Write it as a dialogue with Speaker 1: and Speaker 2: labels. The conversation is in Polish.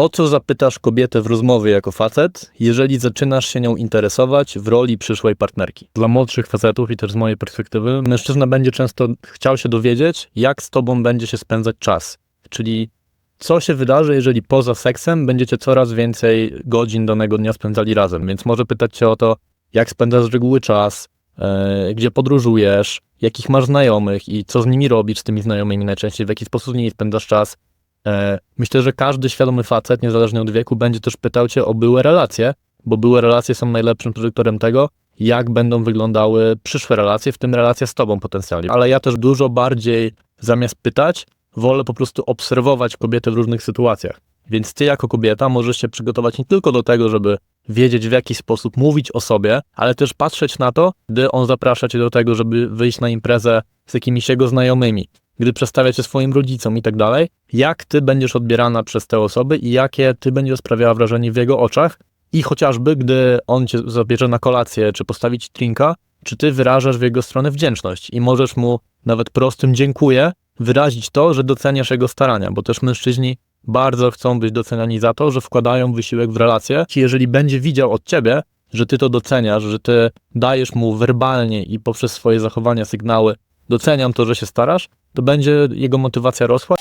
Speaker 1: O co zapytasz kobietę w rozmowie jako facet, jeżeli zaczynasz się nią interesować w roli przyszłej partnerki? Dla młodszych facetów i też z mojej perspektywy, mężczyzna będzie często chciał się dowiedzieć, jak z tobą będzie się spędzać czas. Czyli co się wydarzy, jeżeli poza seksem będziecie coraz więcej godzin danego dnia spędzali razem. Więc może pytać cię o to, jak spędzasz z reguły czas, e, gdzie podróżujesz, jakich masz znajomych i co z nimi robisz, z tymi znajomymi najczęściej, w jaki sposób z nimi spędzasz czas. E, myślę, że każdy świadomy facet, niezależnie od wieku, będzie też pytał cię o byłe relacje, bo byłe relacje są najlepszym predyktorem tego, jak będą wyglądały przyszłe relacje, w tym relacja z tobą potencjalnie. Ale ja też dużo bardziej zamiast pytać, wolę po prostu obserwować kobietę w różnych sytuacjach. Więc ty jako kobieta możesz się przygotować nie tylko do tego, żeby wiedzieć w jaki sposób mówić o sobie, ale też patrzeć na to, gdy on zaprasza cię do tego, żeby wyjść na imprezę z jakimiś jego znajomymi, gdy przedstawia cię swoim rodzicom i tak dalej, jak ty będziesz odbierana przez te osoby i jakie ty będziesz sprawiała wrażenie w jego oczach i chociażby gdy on cię zabierze na kolację, czy postawi ci drinka, czy ty wyrażasz w jego stronę wdzięczność i możesz mu nawet prostym dziękuję wyrazić to, że doceniasz jego starania, bo też mężczyźni bardzo chcą być doceniani za to, że wkładają wysiłek w relacje. Jeżeli będzie widział od ciebie, że ty to doceniasz, że ty dajesz mu werbalnie i poprzez swoje zachowania sygnały, doceniam to, że się starasz, to będzie jego motywacja rosła.